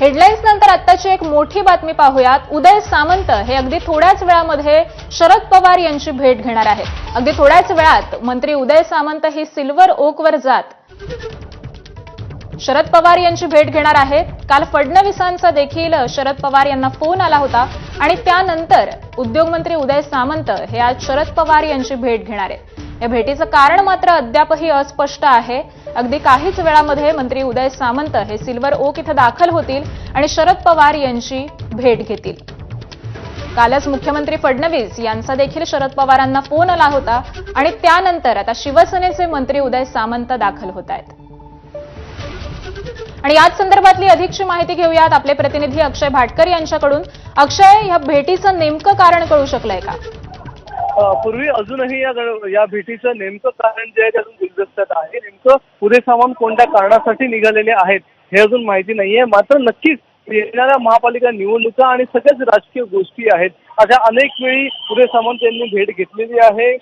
Headlines नंतर आत्ताची एक मोठी बातमी पाहूयात. उदय सामंत हे अगदी थोड्याच वेळामध्ये शरद पवार यांची भेट घेणार आहेत. अगदी थोड्याच वेळात मंत्री उदय सामंत ही सिल्वर ओकवर जात. शरद पवार यांची भेट घेणार आहेत. काल फडणवीसांचा देखील शरद पवार यांना फोन आला होता. आणि त्यानंतर उद्योगमंत्री उदय सामंत हे आज शरद पवार यांची भेट घेणार आहेत. या भेटीचं कारण मात्र अद्यापही अस्पष्ट आहे. अगदी काहीच वेळामध्ये मंत्री उदय सामंत हे सिल्वर ओक इथं दाखल होतील आणि शरद पवार यांची भेट घेतील. कालच मुख्यमंत्री फडणवीस यांचा देखील शरद पवारांना फोन आला होता आणि त्यानंतर आता शिवसेनेचे मंत्री उदय सामंत दाखल होत आहेत. आणि याच संदर्भातली अधिकची माहिती घेऊयात. आपले प्रतिनिधी अक्षय भाटकर यांच्याकडून. अक्षय या भेटीचं नेमकं कारण कळू शकलंय का? पूर्वी अजूनही या या भेटीचं नेमकं कारण जे आहे ते अजून गुलदस्त्यात आहे. नेमकं पुढे सामान कोणत्या कारणासाठी निघालेले आहेत हे अजून माहिती नाहीये. मात्र नक्कीच येणाऱ्या महापालिका निवडणुका आणि सगळ्याच राजकीय गोष्टी आहेत. अशा अनेक वेळी पुढे सामंत यांनी भेट घेतलेली आहे.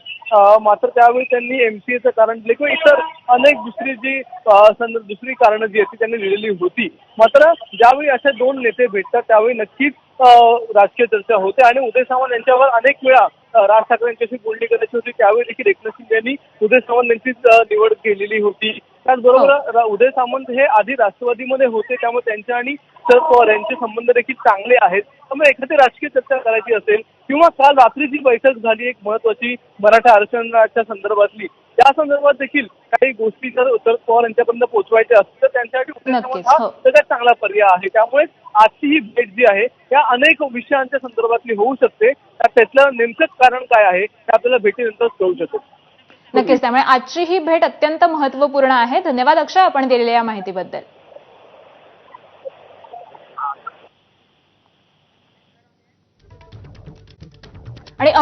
मात्र त्यावेळी त्यांनी एमसीएचं कारण दिले किंवा इतर अनेक दुसरी जी दुसरी कारणं जी आहेत ती त्यांनी लिहिलेली होती. मात्र ज्यावेळी असे दोन नेते भेटतात त्यावेळी नक्कीच राजकीय चर्चा होते आणि उदय सामंत यांच्यावर अनेक वेळा राज ठाकरे यांच्याशी बोलणी करायची होती त्यावेळी देखील एकनाथ शिंदे यांनी उदय सामंत यांचीच निवड केलेली होती. त्याचबरोबर रा- उदय सामंत हे आधी राष्ट्रवादीमध्ये होते त्यामुळे त्यांच्या आणि शरद पवार यांचे संबंध देखील चांगले आहेत. त्यामुळे एखादी राजकीय चर्चा करायची असेल किंवा काल रात्री जी बैठक झाली एक महत्वाची मराठा आरक्षणाच्या संदर्भातली त्या संदर्भात देखील काही गोष्टी जर शरद पवार यांच्यापर्यंत पोहोचवायच्या असतील तर त्यांच्यासाठी उदय सामंत हा हो. सगळ्यात चांगला पर्याय आहे. त्यामुळे आजची ही भेट जी आहे त्या अनेक विषयांच्या संदर्भातली होऊ शकते. त्यातलं नेमकं कारण काय आहे ते आपल्याला भेटीनंतरच कळू शकेल नक्कीच त्यामुळे आजची ही भेट अत्यंत महत्त्वपूर्ण आहे. धन्यवाद अक्षय आपण दिलेल्या या माहितीबद्दल. आणि